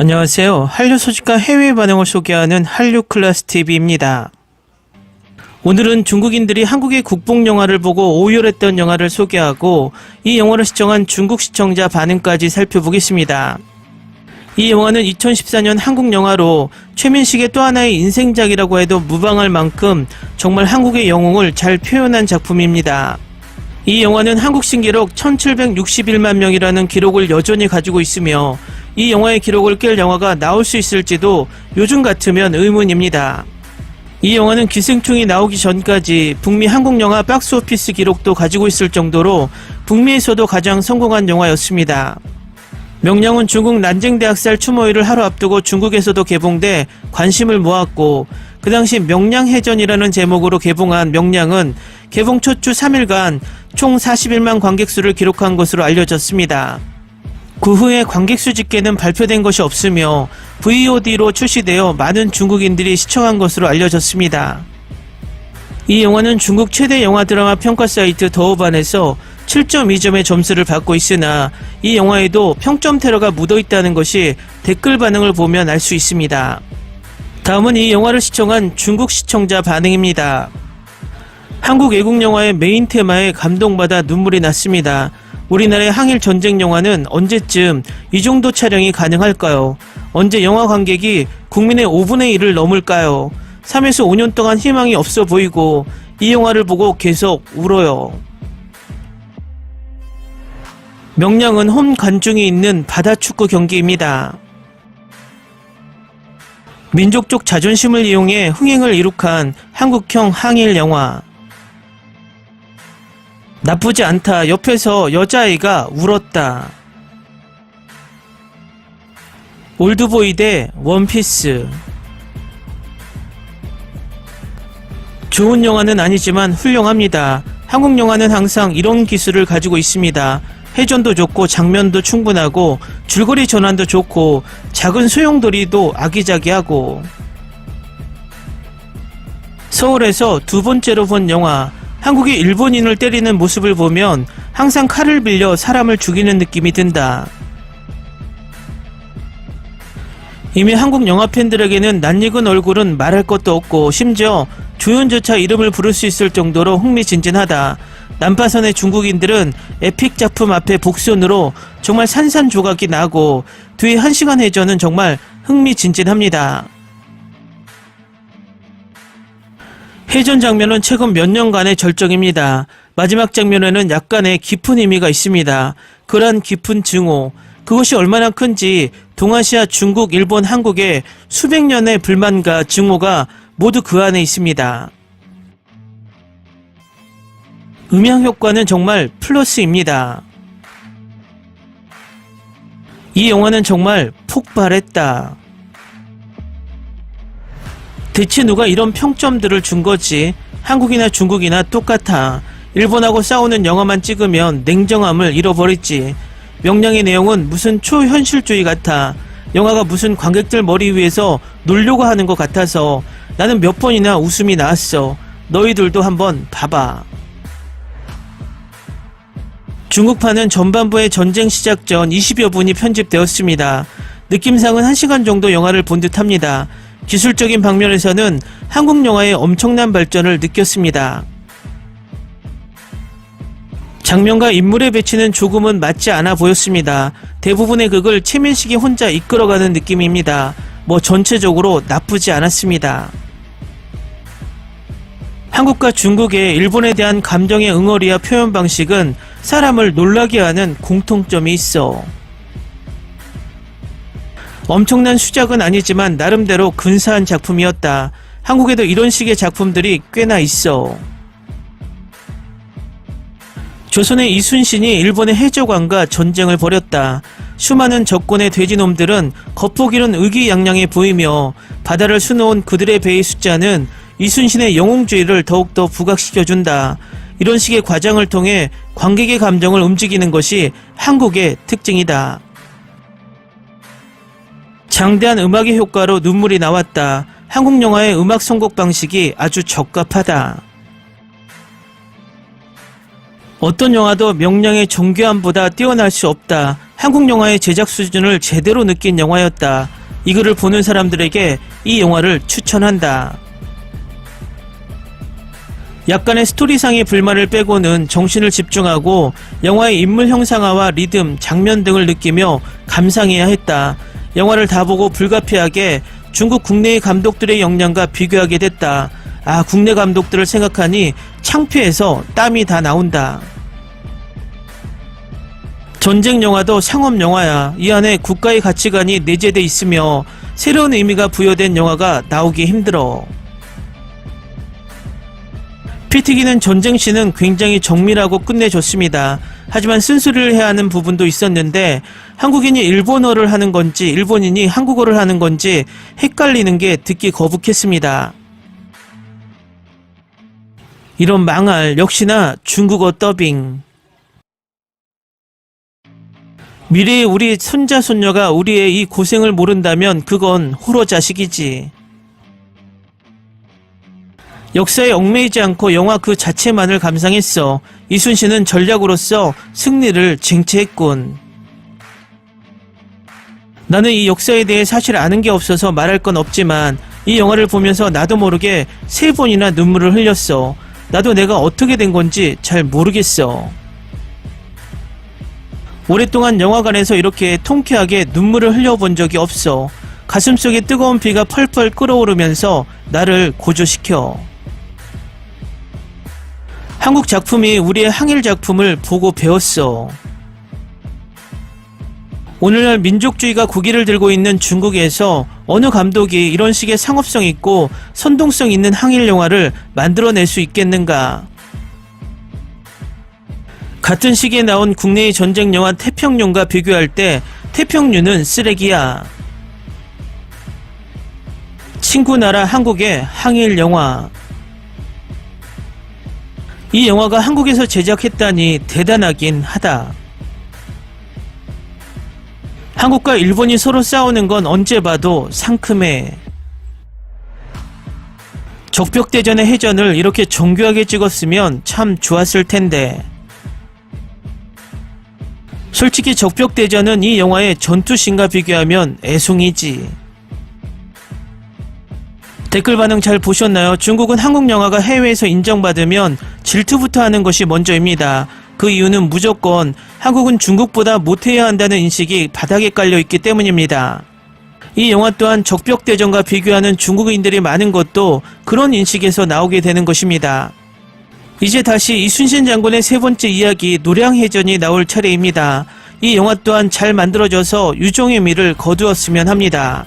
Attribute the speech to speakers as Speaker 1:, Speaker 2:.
Speaker 1: 안녕하세요. 한류 소식과 해외 반응을 소개하는 한류 클래스 TV입니다. 오늘은 중국인들이 한국의 국뽕 영화를 보고 오열했던 영화를 소개하고 이 영화를 시청한 중국 시청자 반응까지 살펴보겠습니다. 이 영화는 2014년 한국 영화로 최민식의 또 하나의 인생작이라고 해도 무방할 만큼 정말 한국의 영웅을 잘 표현한 작품입니다. 이 영화는 한국 신기록 1761만 명이라는 기록을 여전히 가지고 있으며 이 영화의 기록을 깰 영화가 나올 수 있을지도 요즘 같으면 의문입니다. 이 영화는 기생충이 나오기 전까지 북미 한국 영화 박스오피스 기록도 가지고 있을 정도로 북미에서도 가장 성공한 영화였습니다. 명량은 중국 난징대학살 추모일을 하루 앞두고 중국에서도 개봉돼 관심을 모았고 그 당시 명량해전이라는 제목으로 개봉한 명량은 개봉 첫 주 3일간 총 41만 관객수를 기록한 것으로 알려졌습니다. 그 후에 관객수 집계는 발표된 것이 없으며 VOD로 출시되어 많은 중국인들이 시청한 것으로 알려졌습니다. 이 영화는 중국 최대 영화 드라마 평가 사이트 더우반에서 7.2점의 점수를 받고 있으나 이 영화에도 평점 테러가 묻어 있다는 것이 댓글 반응을 보면 알 수 있습니다. 다음은 이 영화를 시청한 중국 시청자 반응입니다. 한국 애국 영화의 메인 테마에 감동받아 눈물이 났습니다. 우리나라의 항일 전쟁 영화는 언제쯤 이 정도 촬영이 가능할까요? 언제 영화 관객이 국민의 5분의 1을 넘을까요? 3에서 5년 동안 희망이 없어 보이고 이 영화를 보고 계속 울어요. 명량은 홈 관중이 있는 바다 축구 경기입니다. 민족적 자존심을 이용해 흥행을 이룩한 한국형 항일 영화. 나쁘지 않다. 옆에서 여자아이가 울었다. 올드보이 대 원피스. 좋은 영화는 아니지만 훌륭합니다. 한국 영화는 항상 이런 기술을 가지고 있습니다. 회전도 좋고 장면도 충분하고 줄거리 전환도 좋고 작은 소용돌이도 아기자기하고 서울에서 두 번째로 본 영화 한국이 일본인을 때리는 모습을 보면 항상 칼을 빌려 사람을 죽이는 느낌이 든다. 이미 한국 영화 팬들에게는 낯익은 얼굴은 말할 것도 없고 심지어 조연조차 이름을 부를 수 있을 정도로 흥미진진하다. 난파선의 중국인들은 에픽 작품 앞에 복선으로 정말 산산조각이 나고 뒤에 한 시간 회전은 정말 흥미진진합니다. 회전 장면은 최근 몇 년간의 절정입니다. 마지막 장면에는 약간의 깊은 의미가 있습니다. 그러한 깊은 증오, 그것이 얼마나 큰지 동아시아, 중국, 일본, 한국의 수백 년의 불만과 증오가 모두 그 안에 있습니다. 음향 효과는 정말 플러스입니다. 이 영화는 정말 폭발했다. 대체 누가 이런 평점들을 준 거지? 한국이나 중국이나 똑같아. 일본하고 싸우는 영화만 찍으면 냉정함을 잃어버렸지. 명량의 내용은 무슨 초현실주의 같아. 영화가 무슨 관객들 머리 위에서 놀려고 하는 것 같아서 나는 몇 번이나 웃음이 나왔어. 너희들도 한번 봐봐. 중국판은 전반부의 전쟁 시작 전 20여 분이 편집되었습니다. 느낌상은 1시간 정도 영화를 본 듯합니다. 기술적인 방면에서는 한국 영화의 엄청난 발전을 느꼈습니다. 장면과 인물의 배치는 조금은 맞지 않아 보였습니다. 대부분의 극을 최민식이 혼자 이끌어가는 느낌입니다. 뭐 전체적으로 나쁘지 않았습니다. 한국과 중국의 일본에 대한 감정의 응어리와 표현 방식은 사람을 놀라게 하는 공통점이 있어. 엄청난 수작은 아니지만 나름대로 근사한 작품이었다. 한국에도 이런 식의 작품들이 꽤나 있어. 조선의 이순신이 일본의 해적왕과 전쟁을 벌였다. 수많은 적군의 돼지놈들은 겉보기는 의기양양해 보이며 바다를 수놓은 그들의 배의 숫자는 이순신의 영웅주의를 더욱더 부각시켜준다. 이런 식의 과정을 통해 관객의 감정을 움직이는 것이 한국의 특징이다. 장대한 음악의 효과로 눈물이 나왔다. 한국 영화의 음악 선곡 방식이 아주 적합하다. 어떤 영화도 명량의 정교함보다 뛰어날 수 없다. 한국 영화의 제작 수준을 제대로 느낀 영화였다. 이 글을 보는 사람들에게 이 영화를 추천한다. 약간의 스토리상의 불만을 빼고는 정신을 집중하고 영화의 인물 형상화와 리듬, 장면 등을 느끼며 감상해야 했다. 영화를 다 보고 불가피하게 중국 국내의 감독들의 역량과 비교하게 됐다. 아, 국내 감독들을 생각하니 창피해서 땀이 다 나온다. 전쟁 영화도 상업 영화야. 이 안에 국가의 가치관이 내재돼 있으며 새로운 의미가 부여된 영화가 나오기 힘들어. 피튀기는 전쟁씬은 굉장히 정밀하고 끝내줬습니다. 하지만 쓴소리를 해야 하는 부분도 있었는데 한국인이 일본어를 하는 건지 일본인이 한국어를 하는 건지 헷갈리는 게 듣기 거북했습니다. 이런 망할 역시나 중국어 더빙. 미래의 우리 손자 손녀가 우리의 이 고생을 모른다면 그건 호러 자식이지. 역사에 얽매이지 않고 영화 그 자체만을 감상했어. 이순신은 전략으로서 승리를 쟁취했군. 나는 이 역사에 대해 사실 아는 게 없어서 말할 건 없지만 이 영화를 보면서 나도 모르게 세 번이나 눈물을 흘렸어. 나도 내가 어떻게 된 건지 잘 모르겠어. 오랫동안 영화관에서 이렇게 통쾌하게 눈물을 흘려본 적이 없어. 가슴속에 뜨거운 피가 펄펄 끓어오르면서 나를 고조시켜. 한국 작품이 우리의 항일 작품을 보고 배웠어. 오늘날 민족주의가 국위를 들고 있는 중국에서 어느 감독이 이런 식의 상업성 있고 선동성 있는 항일 영화를 만들어낼 수 있겠는가? 같은 시기에 나온 국내의 전쟁 영화 태평용과 비교할 때 태평유는 쓰레기야. 친구 나라 한국의 항일 영화. 이 영화가 한국에서 제작했다니 대단하긴 하다. 한국과 일본이 서로 싸우는 건 언제 봐도 상큼해. 적벽대전의 해전을 이렇게 정교하게 찍었으면 참 좋았을 텐데. 솔직히 적벽대전은 이 영화의 전투씬과 비교하면 애송이지. 댓글 반응 잘 보셨나요? 중국은 한국 영화가 해외에서 인정받으면 질투부터 하는 것이 먼저입니다. 그 이유는 무조건 한국은 중국보다 못해야 한다는 인식이 바닥에 깔려 있기 때문입니다. 이 영화 또한 적벽대전과 비교하는 중국인들이 많은 것도 그런 인식에서 나오게 되는 것입니다. 이제 다시 이순신 장군의 세 번째 이야기 노량해전이 나올 차례입니다. 이 영화 또한 잘 만들어져서 유종의 미를 거두었으면 합니다.